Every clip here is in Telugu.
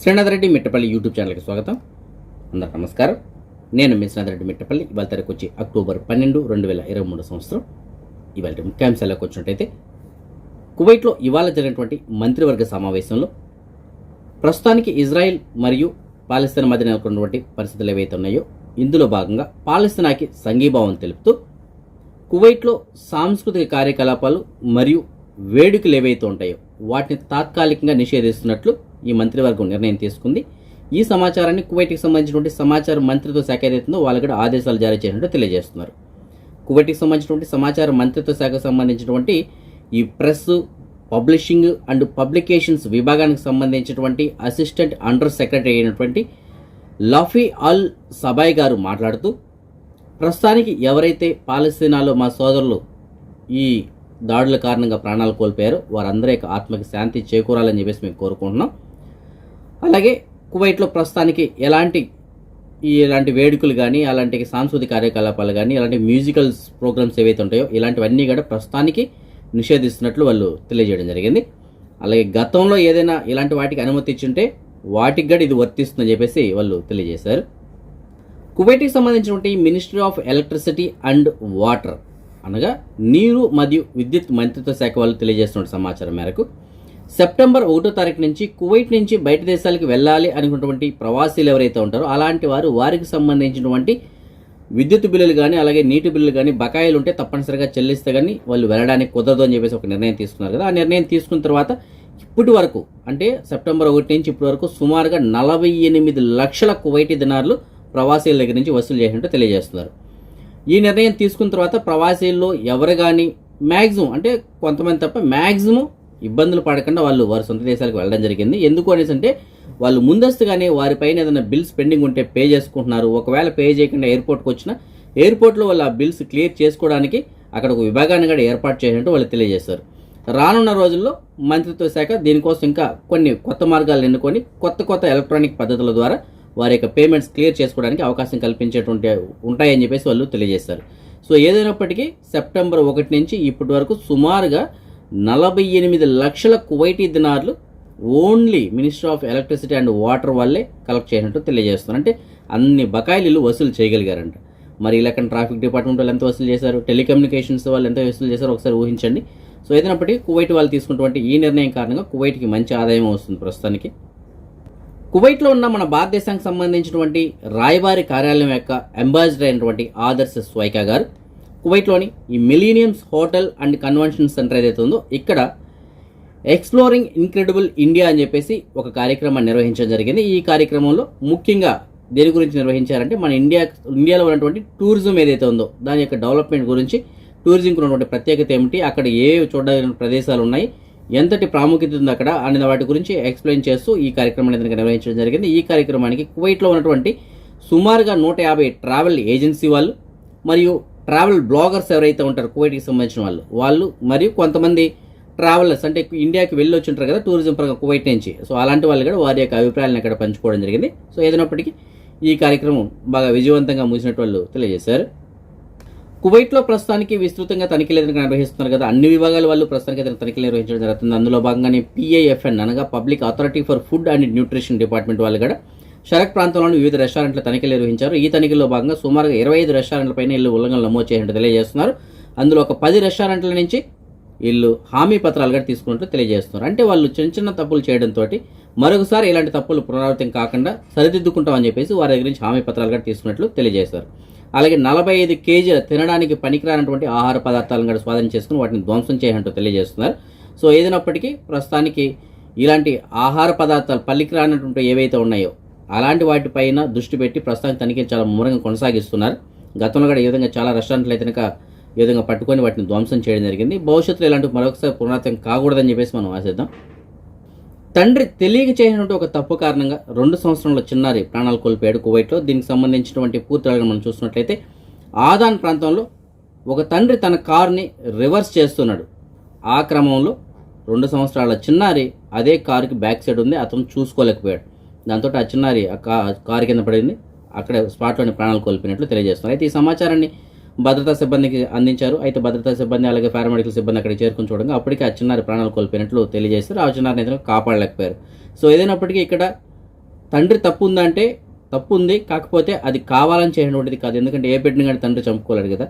శ్రీనాథరెడ్డి మిట్టపల్లి యూట్యూబ్ ఛానల్కి స్వాగతం. అందరికి నమస్కారం. నేను మీ శ్రీనాథరెడ్డి మిట్టపల్లి. ఇవాళ తారీఖు వచ్చి అక్టోబర్ పన్నెండు రెండు వేల ఇరవై మూడు సంవత్సరం. ఇవాళ ముఖ్యాంశాలకు వచ్చినట్టయితే కువైట్లో ఇవాళ జరిగినటువంటి మంత్రివర్గ సమావేశంలో ప్రస్తుతానికి ఇజ్రాయెల్ మరియు పాలస్తీన్ మధ్య నెలకొన్నటువంటి పరిస్థితులు ఏవైతే ఉన్నాయో ఇందులో భాగంగా పాలస్తీనాకి సంఘీభావం తెలుపుతూ కువైట్లో సాంస్కృతిక కార్యకలాపాలు మరియు వేడుకలు ఏవైతే ఉంటాయో వాటిని తాత్కాలికంగా నిషేధిస్తున్నట్లు ఈ మంత్రివర్గం నిర్ణయం తీసుకుంది. ఈ సమాచారాన్ని కువైట్కి సంబంధించినటువంటి సమాచార మంత్రిత్వ శాఖ ఏదైతుందో వాళ్ళు కూడా ఆదేశాలు జారీ చేసినట్టు తెలియజేస్తున్నారు. కువైట్కి సంబంధించినటువంటి సమాచార మంత్రిత్వ శాఖకు సంబంధించినటువంటి ఈ ప్రెస్ పబ్లిషింగ్ అండ్ పబ్లికేషన్స్ విభాగానికి సంబంధించినటువంటి అసిస్టెంట్ అండర్ సెక్రటరీ అయినటువంటి లఫీ అల్ సబాయ్ గారు మాట్లాడుతూ ప్రస్తుతానికి ఎవరైతే పాలస్తీనాలో మా సోదరులు ఈ దాడుల కారణంగా ప్రాణాలు కోల్పోయారో వారందరి యొక్క ఆత్మకి శాంతి చేకూరాలని చెప్పేసి మేము కోరుకుంటున్నాం. అలాగే కువైట్లో ప్రస్తుతానికి ఎలాంటి ఈ ఇలాంటి వేడుకలు కానీ అలాంటి సాంస్కృతిక కార్యకలాపాలు కానీ అలాంటి మ్యూజికల్స్ ప్రోగ్రామ్స్ ఏవైతే ఉంటాయో ఇలాంటివన్నీ కూడా ప్రస్తుతానికి నిషేధిస్తున్నట్లు వాళ్ళు తెలియజేయడం జరిగింది. అలాగే గతంలో ఏదైనా ఇలాంటి వాటికి అనుమతి ఇచ్చుంటే వాటికి కూడా ఇది వర్తిస్తుందని చెప్పేసి వాళ్ళు తెలియజేశారు. కువైట్కి సంబంధించినటువంటి ministry of electricity and water అనగా నీరు మరియు విద్యుత్ మంత్రిత్వ శాఖ వాళ్ళు తెలియజేస్తున్న సమాచారం మేరకు సెప్టెంబర్ ఒకటో తారీఖు నుంచి కువైట్ నుంచి బయట దేశాలకు వెళ్ళాలి అనుకున్నటువంటి ప్రవాసీలు ఎవరైతే ఉంటారో అలాంటి వారు వారికి సంబంధించినటువంటి విద్యుత్ బిల్లులు కానీ అలాగే నీటి బిల్లులు కానీ బకాయిలు ఉంటే తప్పనిసరిగా చెల్లిస్తే కానీ వాళ్ళు వెళ్ళడానికి కుదరదు అని చెప్పేసి ఒక నిర్ణయం తీసుకున్నారు కదా. ఆ నిర్ణయం తీసుకున్న తర్వాత ఇప్పటి వరకు అంటే సెప్టెంబర్ ఒకటి నుంచి ఇప్పటి వరకు సుమారుగా నలభై ఎనిమిది లక్షల కువైటీ దినార్లు ప్రవాసీల దగ్గర నుంచి వసూలు చేసినట్టు తెలియజేస్తున్నారు. ఈ నిర్ణయం తీసుకున్న తర్వాత ప్రవాసీల్లో ఎవరు కానీ మ్యాక్సిమం అంటే కొంతమంది తప్ప మ్యాక్సిమం ఇబ్బందులు పడకుండా వాళ్ళు వారి సొంత దేశాలకు వెళ్ళడం జరిగింది. ఎందుకు అనేసి అంటే వాళ్ళు ముందస్తుగానే వారిపైన ఏదైనా బిల్స్ పెండింగ్ ఉంటే పే చేసుకుంటున్నారు. ఒకవేళ పే చేయకుండా ఎయిర్పోర్ట్కి వచ్చిన ఎయిర్పోర్ట్లో వాళ్ళు ఆ బిల్స్ క్లియర్ చేసుకోవడానికి అక్కడ ఒక విభాగాన్ని కూడా ఏర్పాటు చేసినట్టు వాళ్ళు తెలియజేశారు. రానున్న రోజుల్లో మంత్రిత్వ శాఖ దీనికోసం ఇంకా కొన్ని కొత్త మార్గాలు ఎన్నుకొని కొత్త కొత్త ఎలక్ట్రానిక్ పద్ధతుల ద్వారా వారి యొక్క పేమెంట్స్ క్లియర్ చేసుకోవడానికి అవకాశం కల్పించేటువంటి ఉంటాయని చెప్పేసి వాళ్ళు తెలియజేశారు. సో ఏదైనప్పటికీ సెప్టెంబర్ ఒకటి నుంచి ఇప్పటి వరకు సుమారుగా నలభై ఎనిమిది లక్షల Kuwaiti దినార్లు only ministry of electricity and water వాళ్ళే కలెక్ట్ చేసినట్టు తెలియజేస్తున్నారు. అంటే అన్ని బకాయిలు వసూలు చేయగలిగారంట. మరి ఇలా ట్రాఫిక్ డిపార్ట్మెంట్ వాళ్ళు ఎంత వసూలు చేశారు? టెలికమ్యూనికేషన్స్ వాళ్ళు ఎంత వసూలు చేశారో ఒకసారి ఊహించండి. సో ఏదైనప్పటికీ కువైట్ వాళ్ళు తీసుకున్నటువంటి ఈ నిర్ణయం కారణంగా కువైట్కి మంచి ఆదాయం వస్తుంది ప్రస్తుతానికి. కువైట్లో ఉన్న మన భారతదేశానికి సంబంధించినటువంటి రాయబారి కార్యాలయం యొక్క అంబాసిడర్ అయినటువంటి ఆదర్శ స్వైకా గారు కువైట్లోని ఈ Millenniums hotel and convention center ఏదైతే ఉందో ఇక్కడ ఎక్స్ప్లోరింగ్ ఇన్క్రెడిబుల్ ఇండియా అని చెప్పేసి ఒక కార్యక్రమం నిర్వహించడం జరిగింది. ఈ కార్యక్రమంలో ముఖ్యంగా దేని గురించి నిర్వహించారంటే మన ఇండియా ఇండియాలో ఉన్నటువంటి టూరిజం ఏదైతే ఉందో దాని యొక్క డెవలప్మెంట్ గురించి టూరిజంకి ఉన్నటువంటి ప్రత్యేకత ఏమిటి అక్కడ ఏ చూడదగిన ప్రదేశాలు ఉన్నాయి ఎంతటి ప్రాముఖ్యత ఉంది అక్కడ అనే వాటి గురించి ఎక్స్ప్లెయిన్ చేస్తూ ఈ కార్యక్రమాన్ని అనేది నిర్వహించడం జరిగింది. ఈ కార్యక్రమానికి కువైట్లో ఉన్నటువంటి సుమారుగా నూట యాభై ట్రావెల్ ఏజెన్సీ వాళ్ళు మరియు ట్రావెల్ బ్లాగర్స్ ఎవరైతే ఉంటారు కువైట్కి సంబంధించిన వాళ్ళు వాళ్ళు మరియు కొంతమంది ట్రావెలర్స్ అంటే ఇండియాకి వెళ్ళి వచ్చింటారు కదా టూరిజం పరంగా కువైట్ నుంచి. సో అలాంటి వాళ్ళు కూడా వారి యొక్క అభిప్రాయాలను ఇక్కడ పంచుకోవడం జరిగింది. సో ఏదైనప్పటికీ ఈ కార్యక్రమం బాగా విజయవంతంగా ముగిసినట్టు వాళ్ళు తెలియజేశారు. కువైట్లో ప్రస్తుతానికి విస్తృతంగా తనిఖీలు ఏదైనా నిర్వహిస్తున్నారు కదా అన్ని విభాగాల వాళ్ళు ప్రస్తుతానికి ఏదైనా తనిఖీలు నిర్వహించడం జరుగుతుంది. అందులో భాగంగానే పిఐఎఫ్ఎన్ అనగా public authority for food and nutrition department వాళ్ళు కూడా షరక్ ప్రాంతంలోని వివిధ రెస్టారెంట్ల తనిఖీలు నిర్వహించారు. ఈ తనిఖీలో భాగంగా సుమారుగా ఇరవై ఐదు రెస్టారెంట్లపైన ఇల్లు ఉల్లంఘనలు నమోదు చేసినట్టు తెలియజేస్తున్నారు. అందులో ఒక పది రెస్టారెంట్ల నుంచి వీళ్ళు హామీ పత్రాలు కూడా తీసుకున్నట్టు తెలియజేస్తున్నారు. అంటే వాళ్ళు చిన్న చిన్న తప్పులు చేయడంతో మరొకసారి ఇలాంటి తప్పులు పునరావృతం కాకుండా సరిదిద్దుకుంటామని చెప్పేసి వారి దగ్గర నుంచి హామీ పత్రాలు కూడా తీసుకున్నట్లు తెలియజేశారు. అలాగే నలభై ఐదు కేజీల తినడానికి పనికిరానటువంటి ఆహార పదార్థాలను కూడా స్వాధీనం చేసుకుని వాటిని ధ్వంసం చేయాలంటూ తెలియజేస్తున్నారు. సో ఏదైనప్పటికీ ప్రస్తుతానికి ఇలాంటి ఆహార పదార్థాలు పనికిరానటువంటి ఏవైతే ఉన్నాయో అలాంటి వాటిపైన దృష్టి పెట్టి ప్రస్తుతానికి తనిఖీలు చాలా ముమ్మరంగా కొనసాగిస్తున్నారు. గతంలో కూడా ఈ విధంగా చాలా రెస్టారెంట్లు అయితే కనుక ఈ విధంగా పట్టుకొని వాటిని ధ్వంసం చేయడం జరిగింది. భవిష్యత్తులో ఇలాంటి మరొకసారి పునరావృతం కాకూడదని చెప్పేసి మనం ఆశిద్దాం. తండ్రి తెలియక చేసినటువంటి ఒక తప్పు కారణంగా రెండు సంవత్సరంలో చిన్నారి ప్రాణాలు కోల్పోయాడు కువైట్లో. దీనికి సంబంధించినటువంటి పూర్తి మనం చూసినట్లయితే ఆదాన్ ప్రాంతంలో ఒక తండ్రి తన కారుని రివర్స్ చేస్తున్నాడు. ఆ క్రమంలో రెండు సంవత్సరాల చిన్నారి అదే కారుకి బ్యాక్ సైడ్ ఉంది. అతను చూసుకోలేకపోయాడు. దాంతో ఆ చిన్నారి ఆ కారు కింద పడింది. అక్కడ స్పాట్లోని ప్రాణాలు కోల్పోయినట్లు తెలియజేస్తున్నారు. అయితే ఈ సమాచారాన్ని భద్రతా సిబ్బందికి అందించారు. అయితే భద్రతా సిబ్బంది అలాగే పారామెడికల్ సిబ్బంది అక్కడికి చేరుకుని చూడగా అప్పటికి ఆ చిన్నారి ప్రాణాలు కోల్పోయినట్లు తెలియజేస్తారు ఆ చిన్నారిని ఇతను కాపాడలేకపోయారు. సో ఏదైనప్పటికీ ఇక్కడ తండ్రి తప్పు ఉందంటే తప్పు ఉంది. కాకపోతే అది కావాలని చేయనటువంటిది కాదు. ఎందుకంటే ఏ పెట్టిన కానీ తండ్రి చంపుకోలేడు కదా.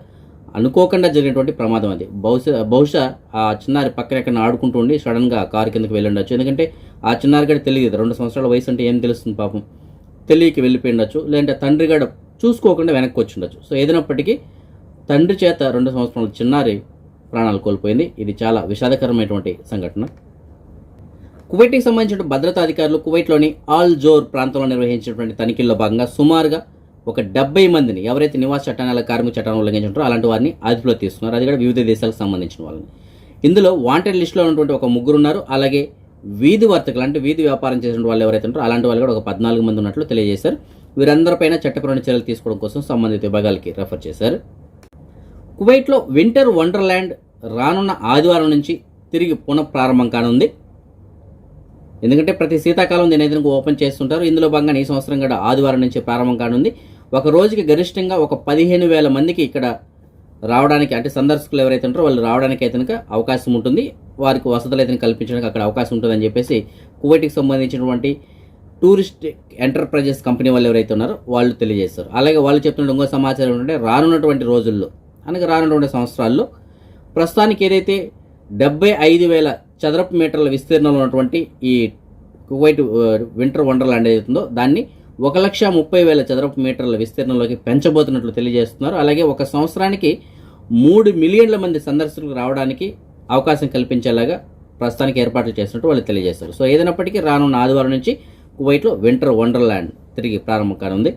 అనుకోకుండా జరిగినటువంటి ప్రమాదం అది. బహుశా బహుశా ఆ చిన్నారి పక్కన ఎక్కడ ఆడుకుంటూ ఉండి సడన్గా కారు కిందకి వెళ్ళి ఉండొచ్చు ఎందుకంటే ఆ చిన్నారి గడ తెలియదు రెండు సంవత్సరాల వయసు అంటే ఏం తెలుస్తుంది పాపం? తెలియకి వెళ్ళిపోయి ఉండొచ్చు. లేదంటే తండ్రి గడ చూసుకోకుండా వెనక్కి వచ్చి ఉండొచ్చు. సో ఏదైనప్పటికీ తండ్రి చేత రెండు సంవత్సరాల చిన్నారి ప్రాణాలు కోల్పోయింది. ఇది చాలా విషాదకరమైనటువంటి సంఘటన. కువైట్కి సంబంధించిన భద్రతా అధికారులు కువైట్లోని ఆల్ జోర్ ప్రాంతంలో నిర్వహించినటువంటి తనిఖీల్లో భాగంగా సుమారుగా ఒక డెబ్బై మందిని ఎవరైతే నివాస చట్టాల కార్మిక చట్టాన్ని ఉల్లంఘించారో అలాంటి వారిని అదుపులో తీసుకున్నారు. అది కూడా వివిధ దేశాలకు సంబంధించిన వాళ్ళని. ఇందులో వాంటెడ్ లిస్టులో ఉన్నటువంటి ఒక ముగ్గురు ఉన్నారు. అలాగే వీధి వర్తకులు అంటే వీధి వ్యాపారం చేసిన వాళ్ళు ఎవరైతే ఉంటారో అలాంటి వాళ్ళు కూడా ఒక పద్నాలుగు మంది ఉన్నట్లు తెలియజేశారు. వీరందరిపైన చట్టపరమైన చర్యలు తీసుకోవడం కోసం సంబంధిత విభాగాలకి రెఫర్ చేశారు. కువైట్లో వింటర్ వండర్ల్యాండ్ రానున్న ఆదివారం నుంచి తిరిగి పునఃప్రారంభం కానుంది. ఎందుకంటే ప్రతి శీతాకాలం దీని అయితే ఓపెన్ చేస్తుంటారు. ఇందులో భాగంగా ఈ సంవత్సరం కూడా ఆదివారం నుంచి ప్రారంభం కానుంది. ఒక రోజుకి గరిష్టంగా ఒక పదిహేను వేల మందికి ఇక్కడ రావడానికి అంటే సందర్శకులు ఎవరైతే ఉంటారో వాళ్ళు రావడానికి అయితే అవకాశం ఉంటుంది. వారికి వసతులు అయితే కల్పించడానికి అక్కడ అవకాశం ఉంటుందని చెప్పేసి కువైట్కి సంబంధించినటువంటి టూరిస్ట్ ఎంటర్ప్రైజెస్ కంపెనీ వాళ్ళు ఎవరైతే ఉన్నారో వాళ్ళు తెలియజేస్తారు. అలాగే వాళ్ళు చెప్తున్న ఇంకో సమాచారం ఏంటంటే రానున్నటువంటి రోజుల్లో అనగా రానున్నటువంటి సంవత్సరాల్లో ప్రస్తుతానికి ఏదైతే డెబ్బై ఐదు వేల చదరపు మీటర్ల విస్తీర్ణంలో ఉన్నటువంటి ఈ కువైట్ వింటర్ వండర్లాండ్ ఏదైతుందో దాన్ని ఒక లక్ష ముప్పై వేల చదరపు మీటర్ల విస్తీర్ణంలోకి పెంచబోతున్నట్లు తెలియజేస్తున్నారు. అలాగే ఒక సంవత్సరానికి మూడు మిలియన్ల మంది సందర్శకులు రావడానికి అవకాశం కల్పించేలాగా ప్రస్తుతానికి ఏర్పాట్లు చేసినట్టు వాళ్ళు తెలియజేస్తారు సో ఏదైనప్పటికీ రానున్న ఆదివారం నుంచి కువైట్లో వింటర్ వండర్లాండ్ తిరిగి ప్రారంభం కానుంది.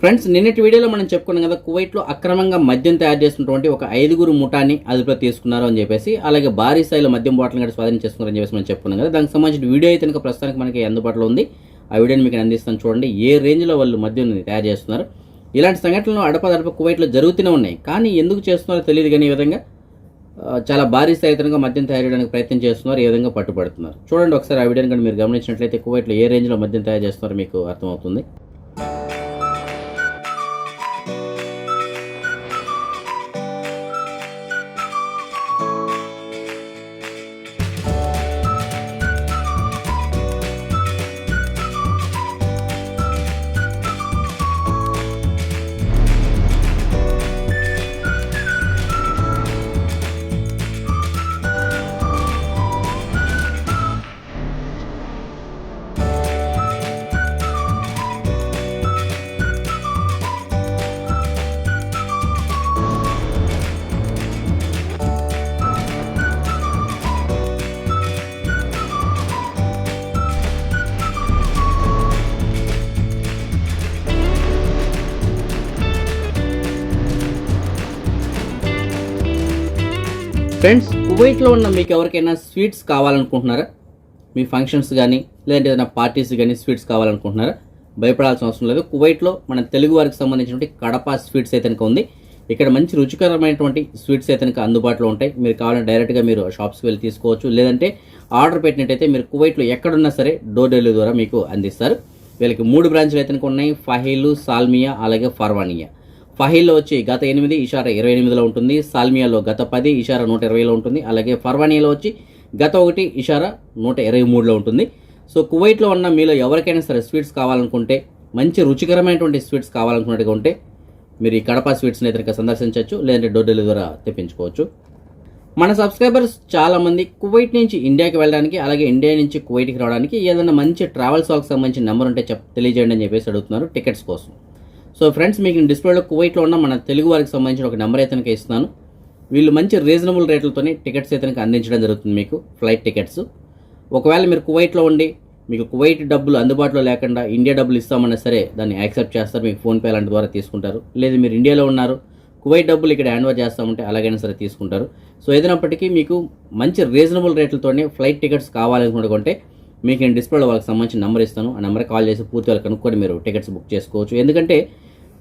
ఫ్రెండ్స్ నిన్నటి వీడియోలో మనం చెప్పుకున్నాం కదా కువైట్లో అక్రమంగా మద్యం తయారు చేసినటువంటి ఒక ఐదుగురు ముఠాన్ని అదుపులో తీసుకున్నారు అని చెప్పేసి అలాగే భారీ స్థాయిలో మద్యం బాటిల్ కూడా స్వాధీనం చేసుకున్నారని చెప్పేసి మనం చెప్పుకున్నాం కదా. దానికి సంబంధించిన వీడియో అయితే కనుక ప్రస్తుతానికి మనకి అందుబాటులో ఉంది. ఆ వీడియోని మీకు అందిస్తాను చూడండి. ఏ రేంజ్లో వాళ్ళు మద్యం తయారు చేస్తున్నారు. ఇలాంటి సంఘటనలు అడపదడప కువైట్లో జరుగుతూనే ఉన్నాయి. కానీ ఎందుకు చేస్తున్నారో తెలియదు కానీ ఈ విధంగా చాలా భారీ స్థాయితంగా మద్యం తయారు చేయడానికి ప్రయత్నం చేస్తున్నారు. ఈ విధంగా పట్టుబడుతున్నారు. చూడండి ఒకసారి ఆ వీడియోని కానీ మీరు గమనించినట్లయితే కువైట్లో ఏ రేంజ్లో మద్యం తయారు చేస్తున్నారో మీకు అర్థమవుతుంది. కువైట్లో ఉన్న మీకు ఎవరికైనా స్వీట్స్ కావాలనుకుంటున్నారా? మీ ఫంక్షన్స్ కానీ లేదంటే ఏదైనా పార్టీస్ కానీ స్వీట్స్ కావాలనుకుంటున్నారా? భయపడాల్సిన అవసరం లేదు. కువైట్లో మన తెలుగు వారికి సంబంధించినటువంటి కడప స్వీట్స్ అయితే ఉంది. ఇక్కడ మంచి రుచికరమైనటువంటి స్వీట్స్ అయితే కనుక అందుబాటులో ఉంటాయి. మీరు కావాలంటే డైరెక్ట్గా మీరు షాప్స్కి వెళ్ళి తీసుకోవచ్చు. లేదంటే ఆర్డర్ పెట్టినట్టయితే మీరు కువైట్లో ఎక్కడున్నా సరే డోర్ డెలివరీ ద్వారా మీకు అందిస్తారు. వీళ్ళకి మూడు బ్రాంచ్లు అయితే ఉన్నాయి. ఫహీలు సాల్మియా అలాగే ఫర్వానియా. ఫహీల్లో వచ్చి గత ఎనిమిది ఇషారా ఇరవై ఎనిమిదిలో ఉంటుంది. సాల్మియాలో గత పది ఇషారా నూట ఇరవైలో ఉంటుంది. అలాగే ఫర్వానియాలో వచ్చి గత ఒకటి ఇషారా నూట ఇరవై మూడులో ఉంటుంది. సో కువైట్లో ఉన్న మీలో ఎవరికైనా సరే స్వీట్స్ కావాలనుకుంటే మంచి రుచికరమైనటువంటి స్వీట్స్ కావాలనుకున్నట్టుగా ఉంటే మీరు ఈ కడప స్వీట్స్ని అయితే సందర్శించవచ్చు లేదంటే డోర్ డెలివరీ ద్వారా తెప్పించుకోవచ్చు. మన సబ్స్క్రైబర్స్ చాలామంది కువైట్ నుంచి ఇండియాకి వెళ్ళడానికి అలాగే ఇండియా నుంచి కువైట్కి రావడానికి ఏదైనా మంచి ట్రావెల్స్ వాళ్ళకి సంబంధించిన నెంబర్ ఉంటే చెప్ తెలియజేయండి అని చెప్పేసి అడుగుతున్నారు టికెట్స్ కోసం. సో ఫ్రెండ్స్ మీకు నేను డిస్ప్లేలో కువైట్లో ఉన్న మన తెలుగు వారికి సంబంధించిన ఒక నెంబర్ అయితే ఇస్తున్నాను వీళ్ళు మంచి రీజనబుల్ రేట్లతోనే టికెట్స్ అయితే అందించడం జరుగుతుంది మీకు ఫ్లైట్ టికెట్స్. ఒకవేళ మీరు కువైట్లో ఉండి మీకు కువైట్ డబ్బులు అందుబాటులో లేకుండా ఇండియా డబ్బులు ఇస్తామన్నా సరే దాన్ని యాక్సెప్ట్ చేస్తారు మీకు ఫోన్పే అలాంటి ద్వారా తీసుకుంటారు. లేదు మీరు ఇండియాలో ఉన్నారు కువైట్ డబ్బులు ఇక్కడ హ్యాండ్ ఓవర్ చేస్తామంటే అలాగైనా సరే తీసుకుంటారు. సో ఏదైనప్పటికీ మీకు మంచి రీజనబుల్ రేట్లతోనే ఫ్లైట్ టికెట్స్ కావాలనుకుంటే మీకు నేను డిస్ప్లేలో వాళ్ళకి సంబంధించిన నెంబర్ ఇస్తాను. ఆ నెంబర్ కాల్ చేసి పూర్తి వాళ్ళు కనుక్కొని మీరు టికెట్స్ బుక్ చేసుకోవచ్చు. ఎందుకంటే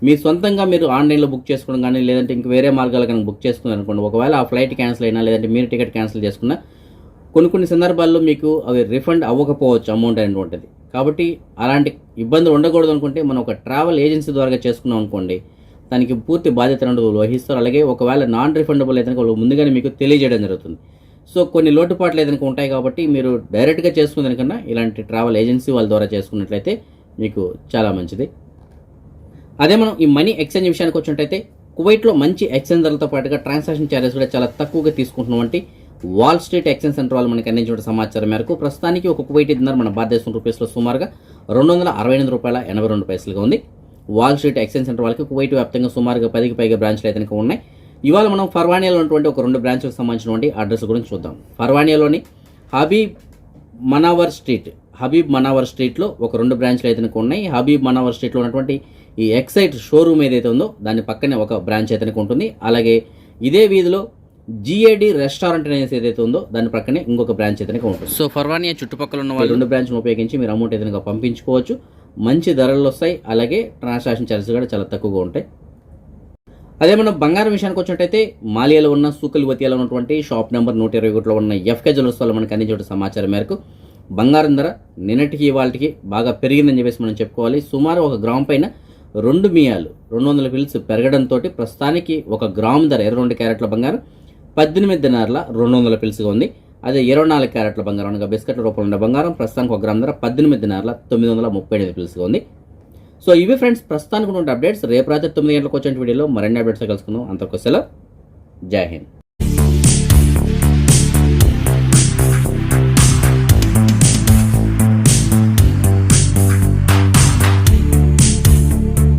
మీ సొంతంగా మీరు ఆన్లైన్లో బుక్ చేసుకోవడం కానీ లేదంటే ఇంక వేరే మార్గాలు కనుక బుక్ చేసుకున్నారు అనుకోండి ఒకవేళ ఆ ఫ్లైట్ క్యాన్సిల్ అయినా లేదంటే మీరు టికెట్ క్యాన్సిల్ చేసుకున్నా కొన్ని కొన్ని సందర్భాల్లో మీకు అవి రిఫండ్ అవ్వకపోవచ్చు అమౌంట్ అనేటువంటిది. కాబట్టి అలాంటి ఇబ్బందులు ఉండకూడదు అనుకుంటే మనం ఒక ట్రావెల్ ఏజెన్సీ ద్వారా చేసుకున్నాం అనుకోండి దానికి పూర్తి బాధ్యత వహిస్తారు. అలాగే ఒకవేళ నాన్ రిఫండబుల్ అయితే వాళ్ళు ముందుగానే మీకు తెలియజేయడం జరుగుతుంది. సో కొన్ని లోటుపాట్లు ఏదైనా ఉంటాయి కాబట్టి మీరు డైరెక్ట్గా చేసుకున్న దానికన్నా ఇలాంటి ట్రావెల్ ఏజెన్సీ వాళ్ళ ద్వారా చేసుకున్నట్లయితే మీకు చాలా మంచిది. అదే మనం ఈ మనీ ఎక్స్చేంజ్ విషయానికి వచ్చినట్టయితే కువైట్లో మంచి ఎక్స్చేంజ్ ధరలతో పాటుగా ట్రాన్సాక్షన్ ఛార్జెస్ కూడా చాలా తక్కువగా తీసుకుంటున్నటువంటి వాల్ స్ట్రీట్ ఎక్స్చేంజ్ సెంటర్ వాళ్ళు మనకి అందించిన సమాచారం మేరకు ప్రస్తుతానికి ఒక కువైట్ దినార్ మన భారతదేశం రూపీస్లో సుమారుగా రెండు వందల అరవై ఎనిమిది రూపాయల ఎనభై రెండు పైసలుగా ఉంది. వాల్ స్ట్రీట్ ఎక్స్చేంజ్ సెంటర్ వాళ్ళకి కువైట్ వ్యాప్తంగా సుమారుగా పదికి పైగా బ్రాంచ్లు అయితే ఉన్నాయి. ఇవాళ మనం ఫర్వానియాలో ఉన్నటువంటి ఒక రెండు బ్రాంచ్లకు సంబంధించినటువంటి అడ్రస్ గురించి చూద్దాం. ఫర్వానియాలోని Habib Manawar street Habib Manawar స్ట్రీట్లో ఒక రెండు బ్రాంచ్లు అయితే ఉన్నాయి. హబీబ్ మనావర్ స్ట్రీట్లో ఉన్నటువంటి ఈ ఎక్సైట్ షోరూమ్ ఏదైతే ఉందో దాని పక్కనే ఒక బ్రాంచ్ అయితే ఉంటుంది. అలాగే ఇదే వీధిలో జిఏడి రెస్టారెంట్ అనేసి ఏదైతే ఉందో దాని పక్కనే ఇంకొక బ్రాంచ్ అయితే ఉంటుంది. సో ఫర్వానియా చుట్టుపక్కల ఉన్న వాళ్ళు రెండు బ్రాంచ్ను ఉపయోగించి మీరు అమౌంట్ ఏదైనా పంపించుకోవచ్చు. మంచి ధరలు వస్తాయి. అలాగే ట్రాన్సాక్షన్ ఛార్జెస్ కూడా చాలా తక్కువగా ఉంటాయి. అదే మనం బంగారం విషయానికి వచ్చినట్టయితే మాలియాలో ఉన్న సూకలివతియాలో ఉన్నటువంటి షాప్ నెంబర్ నూట ఇరవై ఒకటిలో ఉన్న ఎఫ్కే జ్యువెల్స్ వాళ్ళు మనకు అందించిన సమాచారం మేరకు బంగారం ధర నిన్నటికి ఇవాళకి బాగా పెరిగిందని చెప్పేసి మనం చెప్పుకోవాలి. సుమారు ఒక గ్రామ్ పైన రెండు మియాలు రెండు వందల పిల్స్ పెరగడంతో ప్రస్తుతానికి ఒక గ్రాము ధర ఇరవై రెండు క్యారెట్ల బంగారం పద్దెనిమిది దినార్ల రెండు వందల పిల్స్గా ఉంది. అదే ఇరవై నాలుగు క్యారెట్ల బంగారం అనగా బిస్కెట్ల రూపంలో ఉన్న బంగారం ప్రస్తుతానికి ఒక గ్రామ్ ధర పద్దెనిమిది దినార్ల తొమ్మిది వందల ముప్పై ఎనిమిది పిల్స్గా ఉంది. సో ఇవి ఫ్రెండ్స్ ప్రస్తుతానికి ఉన్న అప్డేట్స్. రేపు రాత్రి తొమ్మిది గంటలకు వచ్చే వీడియోలో మరిన్ని అప్డేట్స్ కలుసుకుందాం. అంతకు జై హింద్.